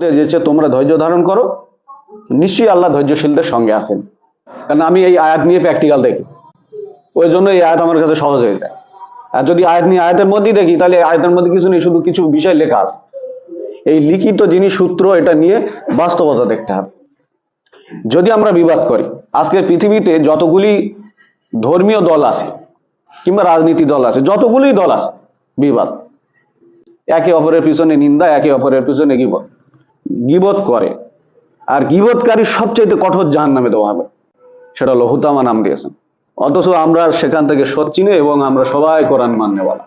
যেছে তোমরা ধৈর্য ধারণ করো, নিশ্চয়ই আল্লাহ ধৈর্যশীলদের সঙ্গে আছেন। কারণ আমি এই আয়াত নিয়ে প্র্যাকটিক্যাল দেখি। ওই জন্য এই আয়াত আমার কাছে সহজ হয়ে যায়। আর যদি আয়াত নিয়ে আয়াতের মধ্যেই দেখি, তাহলে আয়াতের মধ্যে কিছু নেই, শুধু কিছু বিষয় লেখা আছে। এই লিখিত জিনিস সূত্র, এটা নিয়ে বাস্তবতা দেখতে হবে। যদি আমরা বিবাদ করি আজকে পৃথিবীতে যতগুলি ধর্মীয় দল আছে, কিংবা রাজনীতি দল আছে, যতগুলি দল আছে, বিবাদ। একে অপরের পিছনে নিন্দা, একে অপরের পিছনে গিবত। গিবত করে। আর গিবতকারী সবচেয়ে কঠোর জাহান নামে দেওয়া হবে। সেটা হলো হুতামা নাম দিয়েছেন। অথচ আমরা সেখান থেকে সচ্চিনে এবং আমরা সবাই কোরআন মান্যওয়ালা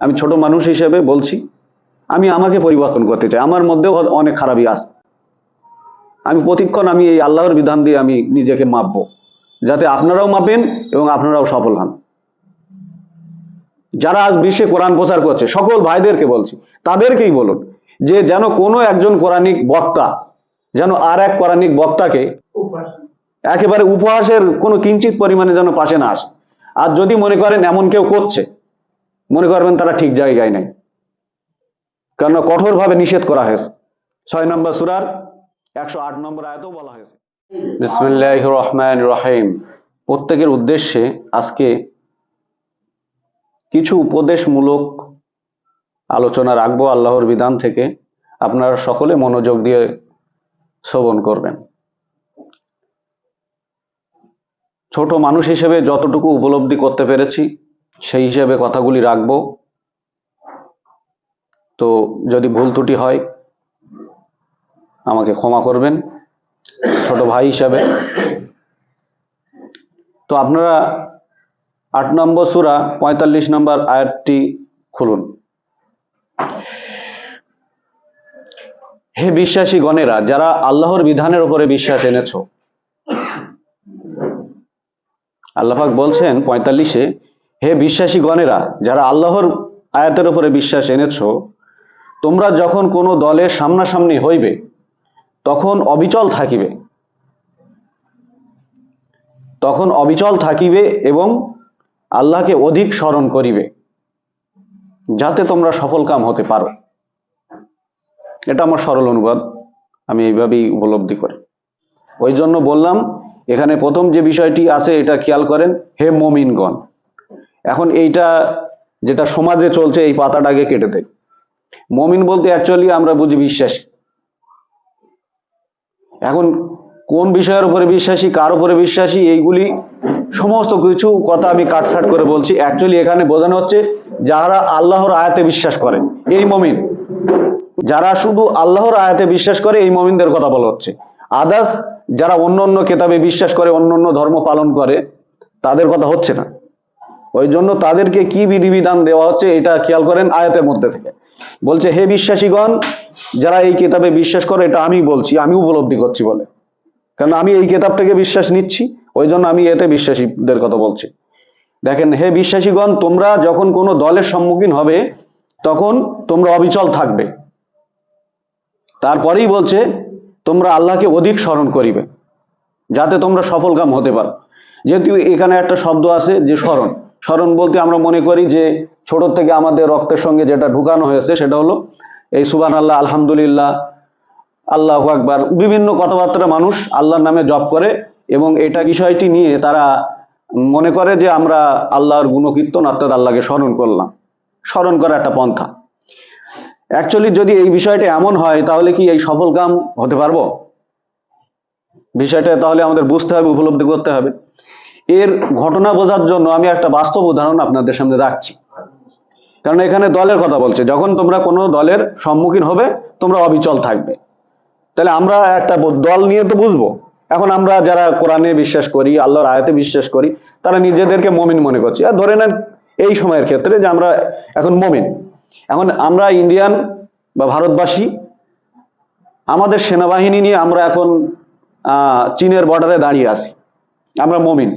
আমি ছোট মানুষ হিসেবে বলছি, আমি আমাকে পরিবর্তন করতে চাই। আমার মধ্যেও অনেক খারাপই আছে। আমি প্রতিক্ষণ আমি এই আল্লাহর বিধান দিয়ে আমি নিজেকে মাপবো, যাতে আপনারাও মাপেন এবং আপনারাও সফল হন। যারা আজ বিশ্বে কোরআন প্রচার করছে, সকল ভাইদেরকে বলছি, তাদেরকেই বলুন যে যেন কোনো একজন কোরআনিক বক্তা, যেন আর এক কোরআনিক বক্তাকে একেবারে উপহাসের কোনো কিঞ্চিত পরিমাণে যেন পাশে না আসে। আর যদি মনে করেন এমন কেউ করছে, মনে করবেন তারা ঠিক জায়গায় নেই। কেননা কঠোরভাবে নিষেধ করা হয়েছে। ছয় নম্বর সুরার একশো আট নম্বর আয়াতেও বলা হয়েছে। বিসমিল্লাহ রহমান রহিম। প্রত্যেকের উদ্দেশ্যে আজকে কিছু উপদেশমূলক আলোচনা রাখব আল্লাহর বিধান থেকে। আপনারা সকলে মনোযোগ দিয়ে শ্রবণ করবেন। ছোট মানুষ হিসেবে যতটুকু উপলব্ধি করতে পেরেছি, সেই হিসেবে কথাগুলি রাখব। তো যদি ভুল ত্রুটি হয়, আমাকে ক্ষমা করবেন, ছোট ভাই হিসাবে। তো আপনারা আট নম্বর সুরা পঁয়তাল্লিশ নম্বর আয়াতটি খুলুন। হে বিশ্বাসী গণেরা যারা আল্লাহর বিধানের উপরে বিশ্বাস এনেছো। আল্লাহাক বলছেন পঁয়তাল্লিশে, হে বিশ্বাসী গণেরা যারা আল্লাহর আয়াতের উপরে বিশ্বাস এনেছো, তোমরা যখন কোনো দলের সামনাসামনি হইবে, তখন অবিচল থাকিবে। তখন অবিচল থাকিবে এবং আল্লাহকে অধিক স্মরণ করিবে। যাতে তোমরা সফল কাম হতে পারো। এটা আমার সরল অনুবাদ। আমি এইভাবেই উপলব্ধি করি। ওই জন্য বললাম, এখানে প্রথম যে বিষয়টি আছে, এটা খেয়াল করেন, হে মমিনগণ। এখন এইটা যেটা সমাজে চলছে, এই পাতাটাকে কেটে দেয় মমিন বলতে অ্যাকচুয়ালি আমরা বুঝি বিশ্বাসী। এখন কোন বিষয়ের উপরে বিশ্বাসী, কার উপরে বিশ্বাসী, এইগুলি সমস্ত কিছু কথা আমি কাটছাট করে বলছি। অ্যাকচুয়ালি এখানে বোঝানো হচ্ছে যারা আল্লাহর আয়াতে বিশ্বাস করে, এই মমিন। যারা শুধু আল্লাহর আয়াতে বিশ্বাস করে, এই মমিনদের কথা বলা হচ্ছে। আদার্স যারা অন্য অন্য কেতাবে বিশ্বাস করে, অন্য অন্য ধর্ম পালন করে, তাদের কথা হচ্ছে না। ওই জন্য তাদেরকে কি বিধিবিধান দেওয়া হচ্ছে, এটা খেয়াল করেন আয়াতের মধ্যে থেকে। বলছে, হে বিশ্বাসীগণ, যারা এই কেতাবে বিশ্বাস করে, এটা আমি বলছি, আমি উপলব্ধি করছি বলে। কারণ আমি এই কেতাব থেকে বিশ্বাস নিচ্ছি ওই জন্য আমি এতে বিশ্বাসীদের কথা বলছি। দেখেন, হে বিশ্বাসীগণ, তোমরা যখন কোনো দলের সম্মুখীন হবে, তখন তোমরা অবিচল থাকবে। তারপরেই বলছে, তোমরা আল্লাহকে অধিক স্মরণ করিবে, যাতে তোমরা সফলকাম হতে পারো। যেহেতু এখানে একটা শব্দ আছে যে স্মরণ। স্মরণ বলতে আমরা মনে করি যে, ছোট থেকে আমাদের রক্তের সঙ্গে যেটা ঢুকানো হয়েছে, সেটা হলো, এই সুবান আল্লাহ আলহামদুলিল্লাহ, আল্লাহ আকবার, বিভিন্ন কথাবার্তা মানুষ আল্লাহর নামে জপ করে এবং এটা বিষয়টি নিয়ে তারা মনে করে যে আমরা আল্লাহর গুণকীর্তন অর্থাৎ আল্লাহকে স্মরণ করলাম। স্মরণ করা একটা পন্থা। অ্যাকচুয়ালি যদি এই বিষয়টা এমন হয়, তাহলে কি এই সফল কাম হতে পারব? বিষয়টা তাহলে আমাদের বুঝতে হবে, উপলব্ধি করতে হবে। এর ঘটনা বোঝার জন্য আমি একটা বাস্তব উদাহরণ আপনাদের সামনে রাখছি। কারণ এখানে দলের কথা বলছে, যখন তোমরা কোনো দলের সম্মুখীন হবে, তোমরা অবিচল থাকবে। তাহলে আমরা একটা দল নিয়ে তো বুঝব। এখন আমরা যারা কোরআনে বিশ্বাস করি, আল্লাহর আয়াতে বিশ্বাস করি, তারা নিজেদেরকে মমিন মনে করছি। আর ধরে নেন এই সময়ের ক্ষেত্রে যে আমরা এখন মমিন। এখন আমরা ইন্ডিয়ান বা ভারতবাসী, আমাদের সেনাবাহিনী নিয়ে আমরা এখন চীনের বর্ডারে দাঁড়িয়ে আছি। আমরা মমিন।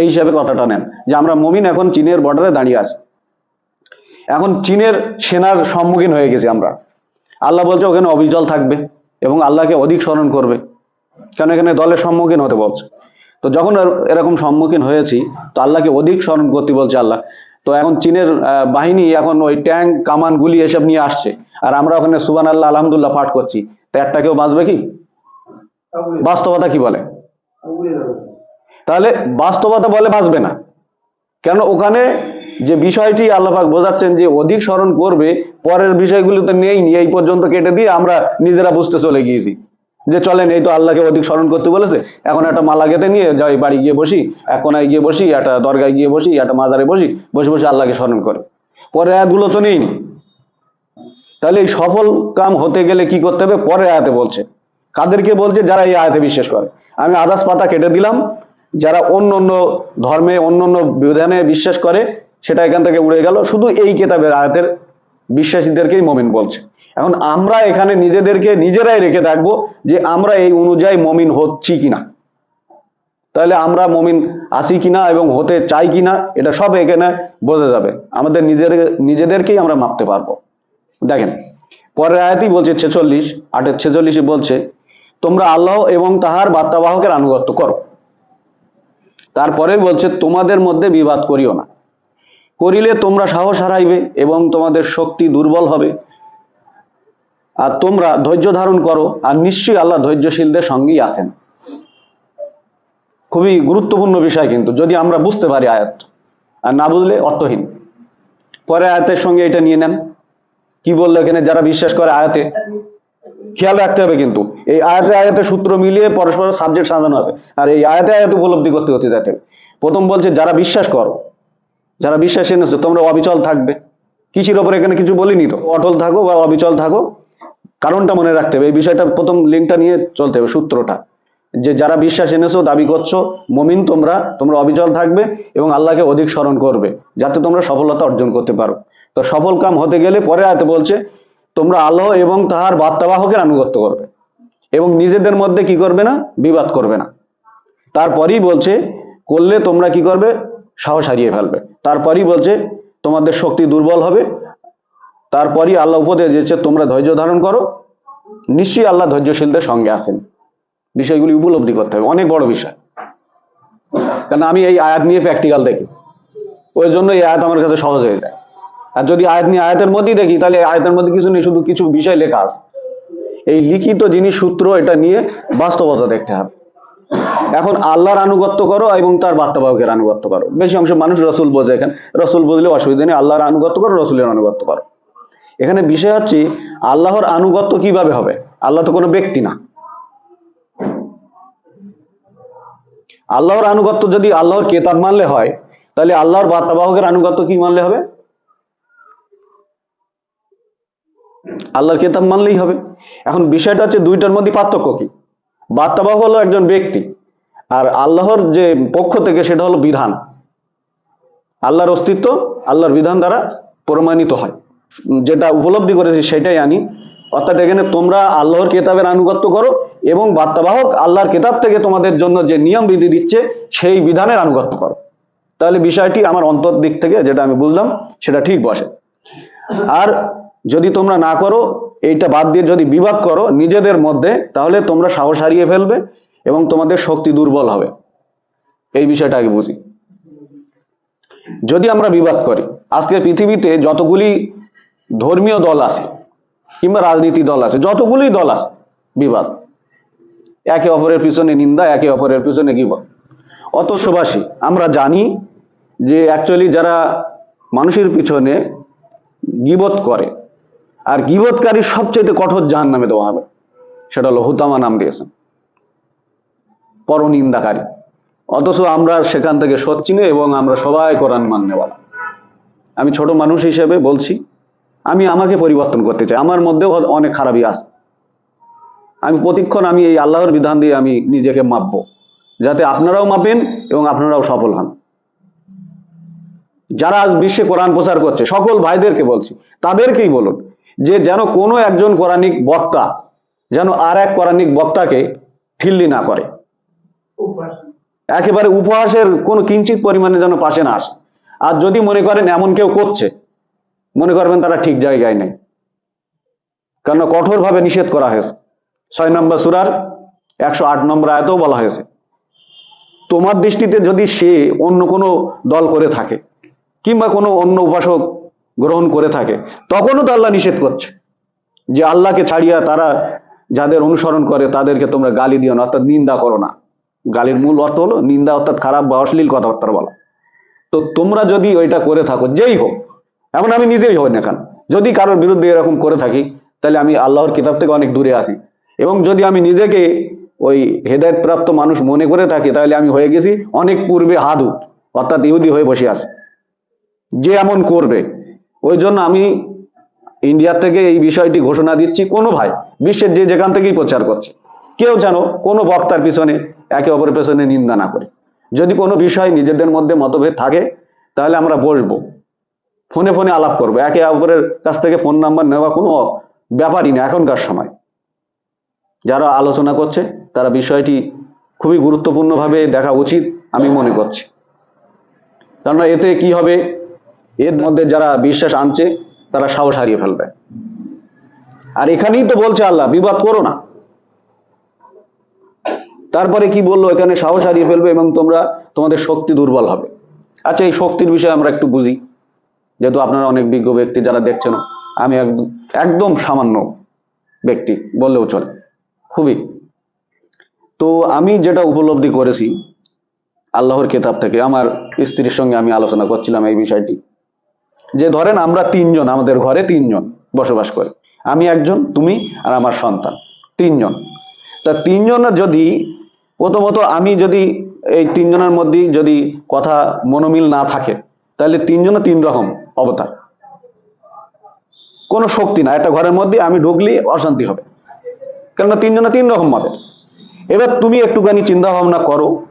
এই হিসাবে কথাটা নেন যে আমরা মমিন, এখন চীনের বর্ডারে দাঁড়িয়ে আছি। এখন চীনের সেনার সম্মুখীন হয়ে গেছি আমরা। আল্লাহ বলছে ওখানে অবিচল থাকবে এবং আল্লাহকে অধিক স্মরণ করবে। কেন এখানে দলের সম্মুখীন হতে বলছে? তো যখন এরকম সম্মুখীন হয়েছি, তো আল্লাহকে অধিক স্মরণ করতে বলছে আল্লাহ। তো এখন চীনের বাহিনী এখন ওই ট্যাঙ্ক, কামান, গুলি এসব নিয়ে আসছে। আর আমরা ওখানে সুবান আল্লাহ আলহামদুল্লাহ পাঠ করছি। তো একটা কেউ বাঁচবে কি? বাস্তবতা কি বলে? তাহলে বাস্তবতা বলে বাঁচবে না। কেন ওখানে যে বিষয়টি আল্লাপাক বোঝাচ্ছেন যে অধিক স্মরণ করবে, পরের বিষয়গুলো তো নেইনি এই পর্যন্ত কেটে দিয়ে আমরা নিজেরা বুঝতে চলে গিয়েছি। যে চলেন, এই তো আল্লাহকে অধিক স্মরণ করতে বলেছে, এখন একটা মালা গেতে নিয়ে যাই, বাড়ি গিয়ে বসি, এক কোনায় গিয়ে বসি, একটা দরগায় গিয়ে বসি, একটা মাজারে বসি, বসে বসে আল্লাহকে স্মরণ করে। পরে আয়াতগুলো তো নেই। তাহলে এই সফল কাম হতে গেলে কি করতে হবে? পরে আয়াতে বলছে। কাদেরকে বলছে? যারা এই আয়াতে বিশ্বাস করে। আমি আদাস পাতা কেটে দিলাম। যারা অন্য অন্য ধর্মে, অন্য অন্য বিধানে বিশ্বাস করে, সেটা এখান থেকে উড়ে গেল। শুধু এই কেতাবের আয়াতের বিশ্বাসীদেরকেই মমিন বলছে। এখন আমরা এখানে নিজেদেরকে নিজেরাই রেখে থাকব যে আমরা এই অনুযায়ী মমিন হচ্ছি কিনা। তাহলে আমরা মমিন আছি কিনা এবং হতে চাই কিনা, এটা সব এখানে বোঝা যাবে। আমাদের নিজের, নিজেদেরকেই আমরা মাপতে পারব। দেখেন, পরের আয়াতই বলছে ছেচল্লিশ আটের ছেচল্লিশে বলছে, তোমরা আল্লাহ এবং তাহার বার্তাবাহকের আনুগত্য করো। তারপরে বলছে, তোমাদের মধ্যে বিবাদ করিও না। করিলে তোমরা সাহস হারাইবে এবং তোমাদের শক্তি দুর্বল হবে। আর তোমরা ধৈর্য ধারণ করো, আর নিশ্চয়ই আল্লাহ ধৈর্যশীলদের সঙ্গেই আছেন। খুবই গুরুত্বপূর্ণ বিষয় কিন্তু, যদি আমরা বুঝতে পারি আয়াত, আর না বুঝলে অর্থহীন। পরে আয়াতের সঙ্গে এটা নিয়ে নেন। কি বলল এখানে? যারা বিশ্বাস করে আয়াতে, খেয়াল রাখতে হবে কিন্তু, এই আয়াতে আয়াতে সূত্র মিলিয়ে পরস্পর সাবজেক্ট সাজানো আছে। আর এই আয়াতে আয়াতে উপলব্ধি করতে হতে যাতে। প্রথম বলছে, যারা বিশ্বাস করো, যারা বিশ্বাস এনেছো, তোমরা অবিচল থাকবে। কৃষির ওপর এখানে কিছু বলিনি তো? অটল থাকো বা অবিচল থাকো কারণটা মনে রাখতে হবে। এই বিষয়টা প্রথম লিঙ্কটা নিয়ে চলতে হবে, সূত্রটা। যে যারা বিশ্বাস এনেছো, দাবি করছ, মমিন তোমরা তোমরা অবিচল থাকবে এবং আল্লাহকে অধিক স্মরণ করবে, যাতে তোমরা সফলতা অর্জন করতে পারো। তো সফল কাম হতে গেলে পরে আয়তে বলছে, তোমরা আল্লাহ এবং তাহার বার্তাবাহকের আনুগত্য করবে এবং নিজেদের মধ্যে কি করবে না? বিবাদ করবে না। তারপরেই বলছে, করলে তোমরা কি করবে? সাহস হারিয়ে ফেলবে। তারপরেই বলছে, তোমাদের শক্তি দুর্বল হবে তারপরই আল্লাহ উপদেশ দিয়েছে, তোমরা ধৈর্য ধারণ করো। নিশ্চয়ই আল্লাহ ধৈর্যশীলদের সঙ্গে আছেন। বিষয়গুলি উপলব্ধি করতে হবে। অনেক বড় বিষয়। কারণ আমি এই আয়াত নিয়ে প্র্যাকটিক্যাল দেখি। ওই জন্য এই আয়াত আমার কাছে সহজ হয়ে যায়। আর যদি আয়াত নিয়ে আয়াতের মধ্যেই দেখি, তাহলে আয়াতের মধ্যে কিছু নেই, শুধু কিছু বিষয় লেখা আছে। এই লিখিত জিনিস সূত্র, এটা নিয়ে বাস্তবতা দেখতে হবে। এখন আল্লাহর আনুগত্য করো এবং তার বার্তাবাহকের আনুগত্য করো। বেশি অংশ মানুষ রসুল বোঝে এখানে। রসুল বুঝলে অসুবিধা নেই। আল্লাহর আনুগত্য করো, রসুলের আনুগত্য করো। এখানে বিষয় হচ্ছে, আল্লাহর আনুগত্য কীভাবে হবে? আল্লাহ তো কোনো ব্যক্তি না। আল্লাহর আনুগত্য যদি আল্লাহর কেতাব মানলে হয়, তাহলে আল্লাহর বার্তাবাহকের আনুগত্য কি মানলে হবে? আল্লাহর কেতাব মানলেই হবে। এখন বিষয়টা হচ্ছে দুইটার মধ্যে পার্থক্য কি? বার্তাবাহক হলো একজন ব্যক্তি, আর আল্লাহর যে পক্ষ থেকে সেটা হলো বিধান। আল্লাহর অস্তিত্ব, আল্লাহর বিধান দ্বারা প্রমাণিত হয়। যেটা উপলব্ধি করেছি সেটাই আনি। অর্থাৎ এখানে তোমরা আল্লাহর কেতাবের আনুগত্য করো এবং বার্তাবাহক আল্লাহর কেতাব থেকে তোমাদের জন্য যে নিয়ম বিধি দিচ্ছে, সেই বিধানের আনুগত্য করো। তাহলে বিষয়টি আমার অন্তর দিক থেকে যেটা আমি বুঝলাম, সেটা ঠিক বসে। আর যদি তোমরা না করো, এইটা বাদ দিয়ে যদি বিবাদ করো নিজেদের মধ্যে, তাহলে তোমরা সাহস হারিয়ে ফেলবে এবং তোমাদের শক্তি দুর্বল হবে। এই বিষয়টা আগে বুঝি। যদি আমরা বিবাদ করি, আজকের পৃথিবীতে যতগুলি ধর্মীয় দল আছে কিংবা রাজনীতি দল আছে যতগুলি দল আছে, বিবাদ। একে অপরের পিছনে নিন্দা, একে অপরের পিছনে গিবত। অতস্যবাসী আমরা জানি যে অ্যাকচুয়ালি যারা মানুষের পিছনে গিবত করে, আর গিবতকারী সবচেয়ে কঠোর জাহান নামে দেওয়া হবে, সেটা হলো হুতামা নাম দিয়েছেন। পরনিন্দাকারী। অথচ আমরা সেখান থেকে সচ্ছিনে এবং আমরা সবাই কোরআন মান্যওয়ালা আমি ছোট মানুষ হিসেবে বলছি আমি আমাকে পরিবর্তন করতে চাই। আমার মধ্যেও অনেক খারাপই আছে। আমি প্রতিক্ষণ আমি এই আল্লাহর বিধান দিয়ে আমি নিজেকে মাপবো, যাতে আপনারাও মাপেন এবং আপনারাও সফল হন। যারা আজ বিশ্বে কোরআন প্রচার করছে, সকল ভাইদেরকে বলছি, তাদেরকেই বলুন যে যেন কোনো একজন কোরআনিক বক্তা যেন আর এক কোরআনিক বক্তাকে ঠিল্লি না করে। একেবারে উপহাসের কোনো কিঞ্চিত পরিমাণে যেন পাশে না আসে। আর যদি মনে করেন এমন কেউ করছে মনে করবেন তারা ঠিক জায়গায় নেই। কারণ কঠোরভাবে নিষেধ করা হয়েছে। ছয় নম্বর সুরার একশো আট নম্বর আয়তেও বলা হয়েছে, তোমার দৃষ্টিতে যদি সে অন্য কোনো দল করে থাকে কিংবা কোনো অন্য উপাসক গ্রহণ করে থাকে, তখনও তো আল্লাহ নিষেধ করছে যে আল্লাহকে ছাড়িয়া তারা যাদের অনুসরণ করে তাদেরকে তোমরা গালি দিও না, অর্থাৎ নিন্দা করো না। গালির মূল অর্থ হলো নিন্দা, অর্থাৎ খারাপ বা অশ্লীল কথাবার্তা বলা। তো তোমরা যদি ওইটা করে থাকো, যেই হোক এমন আমি নিজেই হই না কেন? যদি কারোর বিরুদ্ধে এরকম করে থাকি, তাহলে আমি আল্লাহর কিতাব থেকে অনেক দূরে আসি এবং যদি আমি নিজেকে ওই হেদায়ত প্রাপ্ত মানুষ মনে করে থাকি, তাহলে আমি হয়ে গেছি অনেক পূর্বে হাদু, অর্থাৎ ইহুদি হয়ে বসে আছে। যে এমন করবে। ওই জন্য আমি ইন্ডিয়া থেকে এই বিষয়টি ঘোষণা দিচ্ছি কোনো ভাই, বিশ্বের যে যেখান থেকেই প্রচার করছে। কেউ যেন কোনো বক্তার পিছনে একে অপরের পেছনে নিন্দা না করে। যদি কোনো বিষয় নিজেদের মধ্যে মতভেদ থাকে, তাহলে আমরা বসবো। ফোনে ফোনে আলাপ করব। একে অপরের কাছ থেকে ফোন নাম্বার নেওয়া কোনো ব্যাপারই না এখনকার সময়। যারা আলোচনা করছে, তারা বিষয়টি খুবই গুরুত্বপূর্ণভাবে দেখা উচিত আমি মনে করছি। কেননা এতে কি হবে? এর মধ্যে যারা বিশ্বাস আনছে, তারা সাহস হারিয়ে ফেলবে। আর এখানেই তো বলছে আল্লাহ, বিবাদ করো না। তারপরে কি বলল? এখানে সাহস হারিয়ে ফেলবে এবং তোমরা, তোমাদের শক্তি দুর্বল হবে। আচ্ছা এই শক্তির বিষয়ে আমরা একটু বুঝি। যেহেতু আপনারা অনেক বিজ্ঞ ব্যক্তি যারা দেখছেন, আমি একদম সামান্য ব্যক্তি বললেও চলে, খুবই। তো আমি যেটা উপলব্ধি করেছি আল্লাহর কেতাব থেকে, আমার স্ত্রীর সঙ্গে আমি আলোচনা করছিলাম এই বিষয়টি, যে ধরেন আমরা তিনজন, আমাদের ঘরে তিনজন বসবাস করে, আমি একজন, তুমি আর আমার সন্তান, তিনজন। তা তিনজন যদি, প্রথমত আমি যদি এই তিনজনের মধ্যে যদি কথা মনোমিল না থাকে, তাহলে তিনজনে তিন রকম। অবতার। কোনো শক্তি না, একটা ঘরের মধ্যে আমি ঢুকলি অশান্তি হবে। কেননা তিনজনে তিন রকম মতের। এবার তুমি একটুখানি চিন্তা ভাবনা করো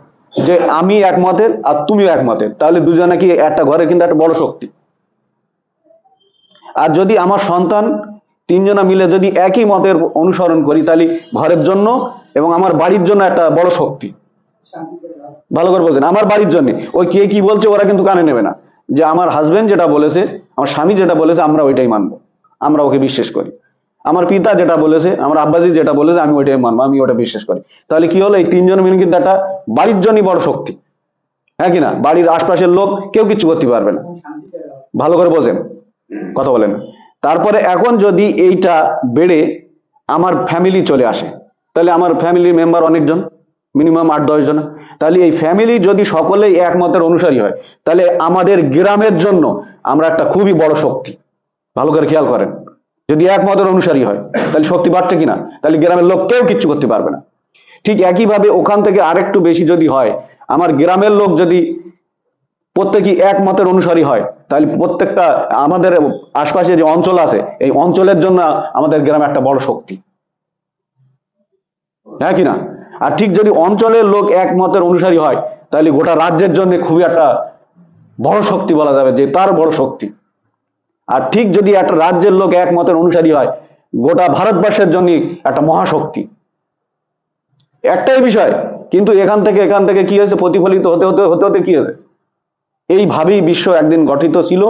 যে আমি এক মতের আর তুমিও এক মতের। তাহলে দুজনে কি একটা ঘরে কিন্তু একটা বড় শক্তি। আর যদি আমার সন্তান তিনজনা মিলে যদি একই মতের অনুসরণ করি, তাহলে ঘরের জন্য এবং আমার বাড়ির জন্য একটা বড় শক্তি। ভালো করে বলছেন আমার বাড়ির জন্য। ওই কে কি বলছে ওরা কিন্তু কানে নেবে না। যে আমার হাজবেন্ড যেটা বলেছে, আমার স্বামী যেটা বলেছে, আমরা ওইটাই মানবো। আমরা ওকে বিশ্বাস করি। আমার পিতা যেটা বলেছে, আমার আব্বাজি যেটা বলেছে, আমি ওইটাই মানবো, আমি ওটা বিশ্বাস করি। তাহলে কি হলো? এই তিনজন মিলে কিন্তু একটা বাড়ির জন্যই বড় শক্তি। হ্যাঁ কিনা বাড়ির আশপাশের লোক কেউ কিছু করতে পারবে না। ভালো করে বোঝেন। কথা বলেন। তারপরে এখন যদি এইটা বেড়ে আমার ফ্যামিলি চলে আসে, তাহলে আমার ফ্যামিলি মেম্বার অনেকজন মিনিমাম আট দশ জন। তাহলে এই ফ্যামিলি যদি সকলেই একমতের অনুসারী হয়, তাহলে আমাদের গ্রামের জন্য আমরা একটা খুবই বড় শক্তি। ভালো করে খেয়াল করেন। যদি একমতের অনুসারী হয়, তাহলে শক্তি বাড়ছে কিনা? তাহলে গ্রামের লোক কেউ কিচ্ছু করতে পারবে না। ঠিক একইভাবে ওখান থেকে আরেকটু বেশি যদি হয়, আমার গ্রামের লোক যদি প্রত্যেকই এক মতের অনুসারী হয়, তাহলে প্রত্যেকটা আমাদের আশপাশে যে অঞ্চল আছে, এই অঞ্চলের জন্য আমাদের গ্রামে একটা বড় শক্তি। হ্যাঁ কি না? আর ঠিক যদি অঞ্চলের লোক এক মতের অনুসারী হয়, তাহলে গোটা রাজ্যের জন্য খুবই একটা বড় শক্তি বলা যাবে যে তার বড় শক্তি। আর ঠিক যদি একটা রাজ্যের লোক এক মতের অনুসারী হয়, গোটা ভারতবর্ষের জন্য একটা মহাশক্তি। একটাই বিষয়, কিন্তু এখান থেকে এখান থেকে কি হয়েছে? প্রতিফলিত হতে হতে হতে হতে কি হয়েছে? এইভাবেই বিশ্ব একদিন গঠিত ছিল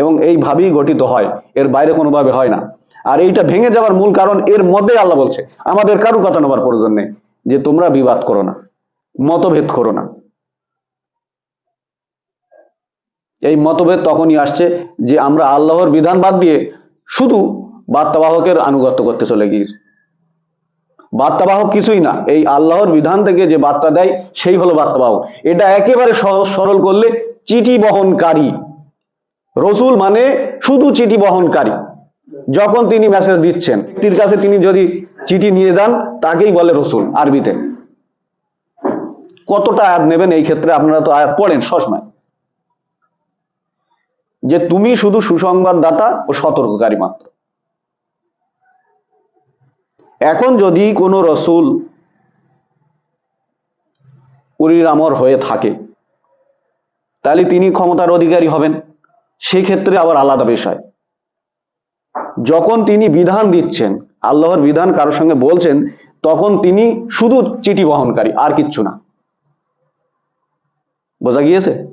এবং এইভাবেই গঠিত হয়। এর বাইরে কোনোভাবে হয় না। আর এইটা ভেঙে যাওয়ার মূল কারণ এর মধ্যে আল্লাহ বলছে, আমাদের কারু কথা নেবার প্রয়োজন নেই। যে তোমরা বিবাদ করো না, মতভেদ করো না। এই মতভেদ তখনই আসছে যে আমরা আল্লাহর বিধান বাদ দিয়ে শুধু বার্তাবাহকের আনুগত্য করতে চলে গিয়েছি। বার্তাবাহক কিছুই না, এই আল্লাহর বিধান থেকে যে বার্তা দেয়, সেই হলো বার্তাবাহক এটা একেবারে সরল করলে চিঠি বহনকারী। রসুল মানে শুধু চিঠি বহনকারী, যখন তিনি মেসেজ দিচ্ছেন। ব্যক্তির কাছে তিনি যদি চিঠি নিয়ে যান, তাকেই বলে রসুল আরবিতে। কতটা আয়াত নেবেন এই ক্ষেত্রে আপনারা তো আয়াত পড়েন সবসময়। যে তুমি শুধু সুসংবাদদাতা ও সতর্ককারী মাত্র। এখন যদি কোনো রসুল উরির আমর হয়ে থাকে, তাহলে তিনি ক্ষমতার অধিকারী হবেন। সেই ক্ষেত্রে আবার আলাদা বিষয়। যখন তিনি বিধান দিচ্ছেন আল্লাহর বিধান কারোর সঙ্গে বলছেন, তখন তিনি শুধু চিঠি বহনকারী, আর কিচ্ছু না। বোঝা গিয়েছে?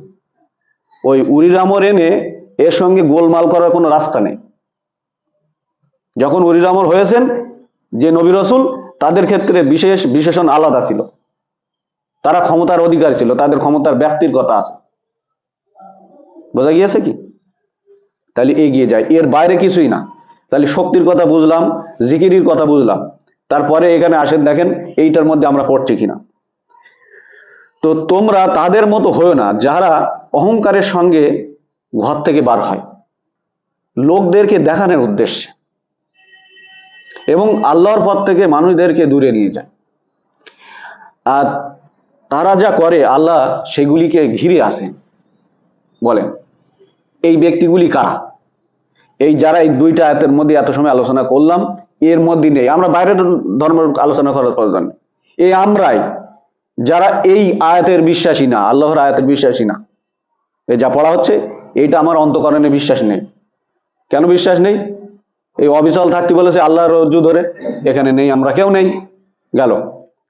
ওই উরিরামর এনে এর সঙ্গে গোলমাল করার কোনো রাস্তা নেই। যখন উরিরামর হয়েছেন, যে নবী রসুল, তাদের ক্ষেত্রে বিশেষ বিশেষণ আলাদা ছিল। তারা ক্ষমতার অধিকার ছিল, তাদের ক্ষমতার ব্যক্তির কথা আছে। বোঝা গিয়েছে কি? তাহলে এগিয়ে যায়, এর বাইরে কিছুই না। তাহলে শক্তির কথা বুঝলাম, জিকিরির কথা বুঝলাম। তারপরে এখানে আসেন দেখেন, এইটার মধ্যে আমরা পড়ছি কিনা। তো তোমরা তাদের মতো হয়েও না, যারা অহংকারের সঙ্গে ঘর থেকে বার হয়। লোকদেরকে দেখানোর উদ্দেশ্যে। এবং আল্লাহর পথ থেকে মানুষদেরকে দূরে নিয়ে যায়। আর তারা যা করে, আল্লাহ সেগুলিকে ঘিরে আসেন। বলেন, এই ব্যক্তিগুলি কারা? এই যারা এই দুইটা আয়াতের মধ্যে এত সময় আলোচনা করলাম, এর মধ্যে নেই। আমরা বাইরের ধর্ম আলোচনা করার প্রয়োজন। এই আমরাই, যারা এই আয়াতের বিশ্বাসী না, আল্লাহর আয়াতের বিশ্বাসী না এই যা পড়া হচ্ছে, এইটা আমার অন্তকরণে বিশ্বাস নেই। কেন বিশ্বাস নেই? এই অবিচল থাকতে বলেছে আল্লাহর রজ্জু ধরে, এখানে নেই, আমরা কেউ নেই, গেল।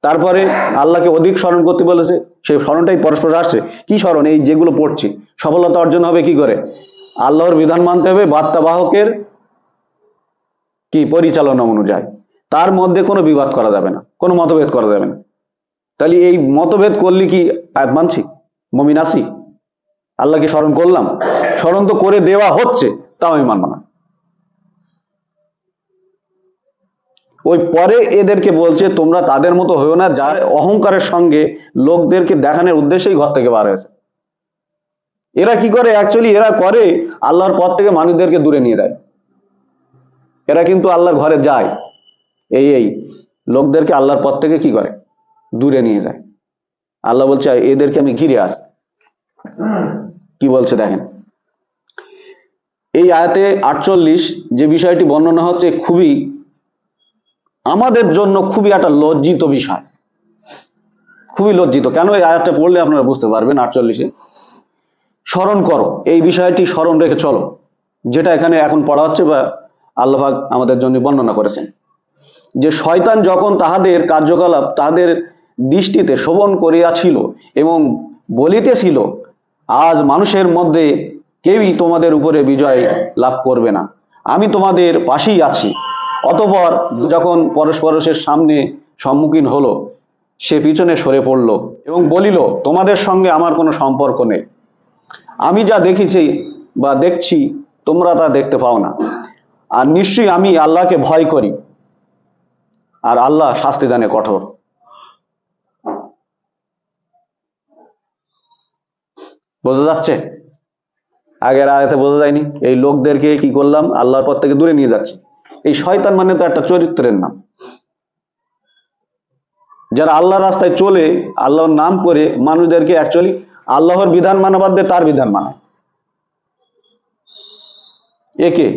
তারপরে আল্লাহকে অধিক স্মরণ করতে বলেছে, সেই স্মরণটাই পরস্পর আসছে। কি স্মরণ? এই যেগুলো পড়ছি, সফলতা অর্জন হবে কি করে? আল্লাহর বিধান মানতে হবে বার্তাবাহকের কি পরিচালনা অনুযায়ী। তার মধ্যে কোনো বিবাদ করা যাবে না, কোনো মতভেদ করা যাবে না। তাহলে এই মতভেদ করলে কি মানছি? মমিন আসি আল্লাহকে স্মরণ করলাম? স্মরণ তো করে দেওয়া হচ্ছে, তাও আমি মানব না। ওই পরে এদেরকে বলছে, তোমরা তাদের মতো হয়েও না, যার অহংকারের সঙ্গে লোকদেরকে দেখানোর উদ্দেশ্যেই ঘর থেকে বার হয়েছে। এরা কি করে? অ্যাকচুয়ালি এরা করে, আল্লাহর পথ থেকে মানুষদেরকে দূরে নিয়ে যায়। এরা কিন্তু আল্লাহর ঘরে যায়। এই এই, লোকদেরকে আল্লাহর পথ থেকে কি করে? দূরে নিয়ে যায়। আল্লাহ বলছে, এদেরকে আমি ঘিরে আস কি বলছে দেখেন। এই আয়াতে আটচল্লিশ যে বিষয়টি বর্ণনা হচ্ছে খুবই, আমাদের জন্য খুবই একটা লজ্জিত বিষয়। খুবই লজ্জিত। কেন এই আয়াতটা পড়লে আপনারা বুঝতে পারবেন আটচল্লিশে? স্মরণ করো। এই বিষয়টি স্মরণ রেখে চলো, যেটা এখানে এখন পড়া হচ্ছে বা আল্লাহাক আমাদের জন্য বর্ণনা করেছেন। যে শয়তান যখন তাহাদের কার্যকলাপ, তাহাদের দৃষ্টিতে শোভন করিয়াছিল এবং বলিতেছিল, আজ মানুষের মধ্যে কেউই তোমাদের উপরে বিজয় লাভ করবে না। আমি তোমাদের পাশেই আছি। অতপর যখন পরস্পরের সামনে সম্মুখীন হলো, সে পিছনে সরে পড়ল এবং বলিল, তোমাদের সঙ্গে আমার কোনো সম্পর্ক নেই। আমি যা দেখেছি বা দেখছি, তোমরা তা দেখতে পাও না। আর নিশ্চয়ই আমি আল্লাহকে ভয় করি। আর আল্লাহ শাস্তি দানে কঠোর। বোঝা যাচ্ছে? আগের আয়াতে বোঝা যায়নি। এই লোকদেরকে কি করলাম? আল্লাহর পর থেকে দূরে নিয়ে যাচ্ছে। এই শয়তান মানে তো একটা চরিত্রের নাম। যারা আল্লাহর রাস্তায় চলে, আল্লাহর নাম করে মানুষদেরকে অ্যাকচুয়ালি আল্লাহর বিধান মানা বাদ তার বিধান মানে। একে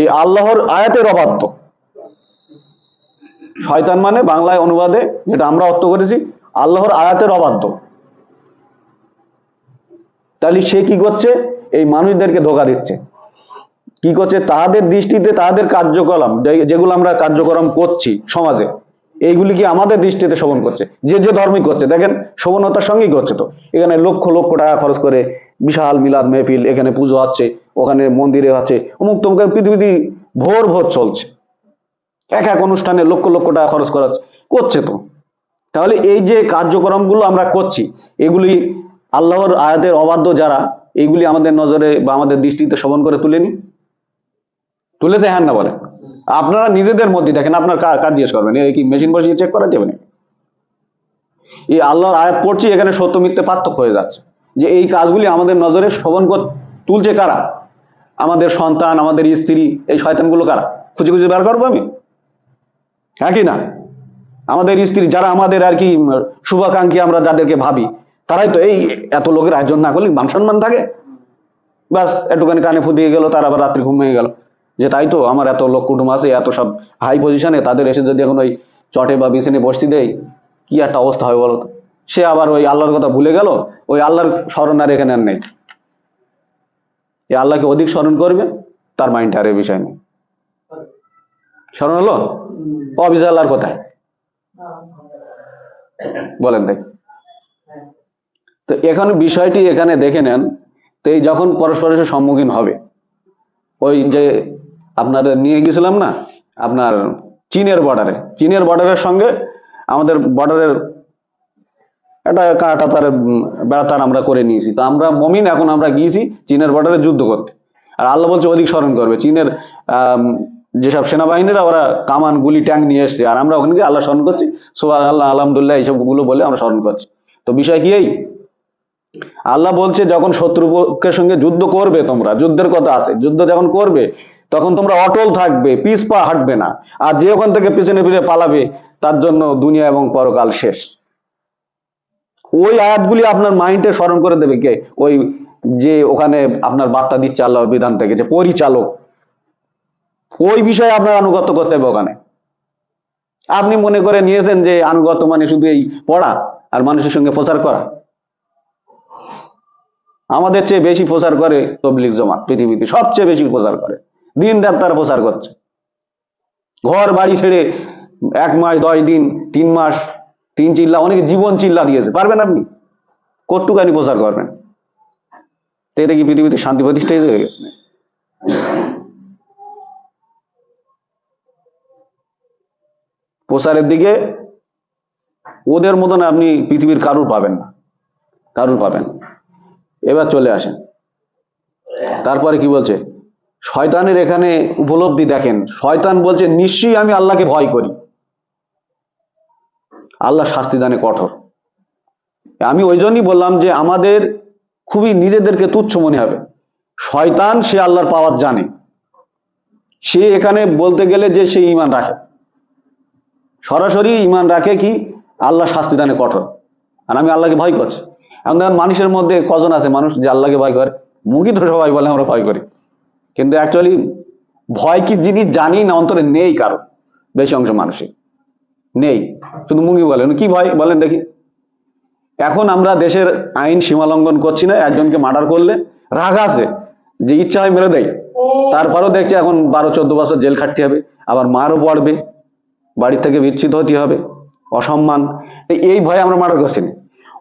এই আল্লাহর আয়াতের অবাধ্য। শয়তান মানে বাংলায় অনুবাদে, যেটা আমরা অর্থ করেছি, আল্লাহর আয়াতের অবাধ্য। তাহলে সে কি করছে? এই মানুষদেরকে ধোকা দিচ্ছে। কি করছে? তাদের দৃষ্টিতে তাদের কার্যকলাপ যেগুলো আমরা কার্যক্রম করছি সমাজে। এইগুলি কি আমাদের দৃষ্টিতে শোভন করছে? যে যে ধর্মই করছে। দেখেন, শোভনতার সঙ্গেই করছে তো। এখানে লক্ষ লক্ষ টাকা খরচ করে বিশাল মিলাদ মেহফিল, এখানে পুজো হচ্ছে, ওখানে মন্দিরে আছে অমুক তমুক পৃথিবী ভোর ভোর চলছে। এক এক অনুষ্ঠানে লক্ষ লক্ষ টাকা খরচ করা করছে তো। তাহলে এই যে কার্যক্রমগুলো আমরা করছি, এগুলি আল্লাহর আয়াতের অবাধ্য যারা এইগুলি আমাদের নজরে বা আমাদের দৃষ্টিতে শোভন করে তুলেনি? তুলেছে হ্যাঁ না বলেন আপনারা নিজেদের মধ্যে দেখেন, আপনার কার জিজ্ঞেস করবেন? কি মেশিন বসিয়ে চেক করা যাবে না এই আল্লাহর আয়াত পড়ছি, এখানে সত্য মিথ্যে পার্থক্য হয়ে যাচ্ছে। যে এই কাজগুলি আমাদের নজরে শোভন তুলছে কারা? আমাদের সন্তান, আমাদের স্ত্রী, এই শয়তানগুলো কারা? খুঁজে খুঁজে বের করব আমি? হ্যাঁ কি না? আমাদের স্ত্রী, যারা আমাদের আর কি শুভাকাঙ্ক্ষী আমরা যাদেরকে ভাবি, তারাই তো এই এত লোকের আয়োজন না করলে মান সম্মান থাকে? ব্যাস, একটুখানি কানে ফুদিয়ে গেল, তার আবার রাত্রি ঘুমিয়ে গেল। যে তাই তো, আমার এত লোক কুটুম আছে, এত সব হাই পজিশনে তাদের এসে যদি এখন ওই চটে বা বিছানে বসতে দেয়, কি একটা অবস্থা হয় বলো? সে আবার ওই আল্লাহর কথা ভুলে গেল, ওই আল্লাহর স্মরণ আর এখানে আর নেই। এই আল্লাহকে অধিক স্মরণ করবে? তার মাইন্ড আর এই বিষয় নেই। স্মরণ হলো? অবিজয় আল্লাহর কোথায়। বলেন দেখ। তো এখন বিষয়টি এখানে দেখে নেন, তো এই যখন পরস্পরের সম্মুখীন হবে, ওই যে আপনাদের নিয়ে গেছিলাম না, আপনার চীনের বর্ডারে চীনের বর্ডারের সঙ্গে আমাদের বর্ডারের একটা কাটা তার বেড়াতার আমরা করে নিয়েছি। তো আমরা মমিন, এখন আমরা গিয়েছি চীনের বর্ডারে যুদ্ধ করতে। আর আল্লাহ বলছে অধিক স্মরণ করবে। চীনের যেসব সেনাবাহিনীরা, ওরা কামান, গুলি, ট্যাঙ্ক নিয়ে এসছে। আর আমরা ওখানে গিয়ে আল্লাহ স্মরণ করছি সোভা আল্লাহ আলহামদুলিল্লাহ, এইসবগুলো বলে আমরা স্মরণ করছি। তো বিষয় কি এই? আল্লাহ বলছে, যখন শত্রুপক্ষের সঙ্গে যুদ্ধ করবে তোমরা, যুদ্ধের কথা আছে, যুদ্ধ যখন করবে তখন তোমরা অটল থাকবে পিছ পা হাঁটবে না। আর যে ওখান থেকে পিছনে ফিরে পালাবে, তার জন্য দুনিয়া এবং পরকাল শেষ। ওই আয়াতগুলি আপনার মাইন্ডে স্মরণ করে দেবে কে? ওই যে ওখানে আপনার বার্তা দিচ্ছে আল্লাহর বিধান থেকে, যে পরিচালক। ওই বিষয়ে আপনার আনুগত্য করতে হবে ওখানে। আপনি মনে করে নিয়েছেন যে আনুগত্য মানে শুধু এই পড়া আর মানুষের সঙ্গে প্রচার করা। আমাদের চেয়ে বেশি প্রচার করে তবলিক জমা পৃথিবীতে সবচেয়ে বেশি প্রচার করে। দিন রাত তারা প্রচার করছে। ঘর, বাড়ি ছেড়ে এক মাস, দশ দিন, তিন মাস, তিন চিল্লা, অনেকে জীবন চিল্লা দিয়েছে। পারবেন আপনি? কটুকানি প্রচার করবেন? এটা কি পৃথিবীতে শান্তি প্রতিষ্ঠাই হয়ে গেছে? প্রচারের দিকে ওদের মতন আপনি পৃথিবীর কারুর পাবেন না। কারুর পাবেন এবার চলে আসেন। তারপরে কি বলছে? শয়তানের এখানে উপলব্ধি দেখেন। শয়তান বলছে, নিশ্চয়ই আমি আল্লাহকে ভয় করি। আল্লাহ শাস্তি দানে কঠোর। আমি ওই জন্যই বললাম যে, আমাদের খুবই নিজেদেরকে তুচ্ছ মনে হবে। শয়তান সে আল্লাহর পাওয়ার জানে। সে এখানে বলতে গেলে যে, সে ইমান রাখে। সরাসরি ইমান রাখে কি? আল্লাহ শাস্তি দানে কঠোর। আর আমি আল্লাহকে ভয় করছি। এখন দেখেন, মানুষের মধ্যে কজন আছে মানুষ যে আল্লাহকে ভয় করে? মুখই তো সবাই বলে, আমরা ভয় করি। কিন্তু অ্যাকচুয়ালি ভয় কি জিনিস জানি না, অন্তরে নেই কারও। বেশি অংশ মানুষের। নেই। শুধু মুখই বলেন কি ভয়? বলেন দেখি। এখন আমরা দেশের আইন সীমা লঙ্ঘন করছি না, একজনকে মার্ডার করলে রাগ আছে, যে ইচ্ছা হয় মেরে দেয়। তারপরেও দেখছি এখন বারো, চোদ্দ বছর জেল খাটতে হবে, আবার মারও পড়বে, বাড়ি থেকে বিচ্ছিত হতে হবে, অসম্মান। এই ভয়ে আমরা মার্ডার করছি না।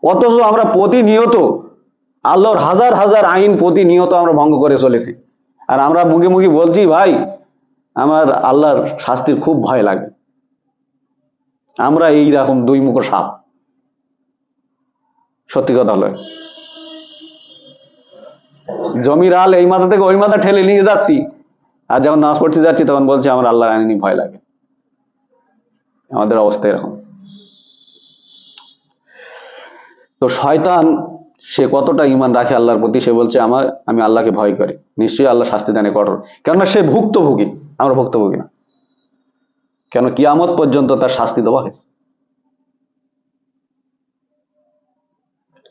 অথচ আমরা প্রতিনিয়ত আল্লাহর হাজার হাজার আইন প্রতিনিয়ত আমরা ভঙ্গ করে চলেছি। আর আমরা মুখে মুখে বলছি, ভাই, আমার আল্লাহর শাস্তির খুব ভয় লাগে। আমরা এই রকম দুই মুখ সাপ। সত্যি কথা হলো জমির আল এই মাথা থেকে ওই মাথা ঠেলে নিয়ে যাচ্ছি। আর যখন নামাজ পড়তে যাচ্ছি, তখন বলছি, আমার আল্লাহ আইনি ভয় লাগে। আমাদের অবস্থা এরকম। তো শয়তান সে কতটা ইমান রাখে আল্লাহর প্রতি, সে বলছে, আমার, আমি আল্লাহকে ভয় করি। নিশ্চয়ই আল্লাহ শাস্তি দানে কঠোর। কেননা সে ভুক্তভোগী, আমরা ভুক্তভোগী না। কেন কিয়ামত পর্যন্ত তার শাস্তি দেওয়া হয়েছে?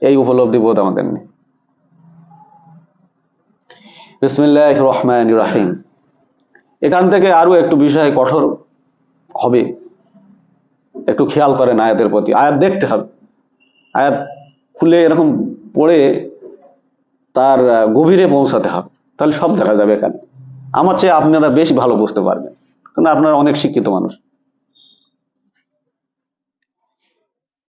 এই উপলব্ধি বোধ আমাদের নেই। বিসমিল্লাহ রহমান রাহিম। এখান থেকে আরও একটু বিষয় কঠোর হবে। একটু খেয়াল করেন আয়াতের প্রতি। আয়াত দেখতে হবে। আয়াত খুলে এরকম পড়ে তার গভীরে পৌঁছাতে হবে। তাহলে সব দেখা যাবে এখানে। আমার চেয়ে আপনারা বেশ ভালো বুঝতে পারবেন। কারণ আপনারা অনেক শিক্ষিত মানুষ।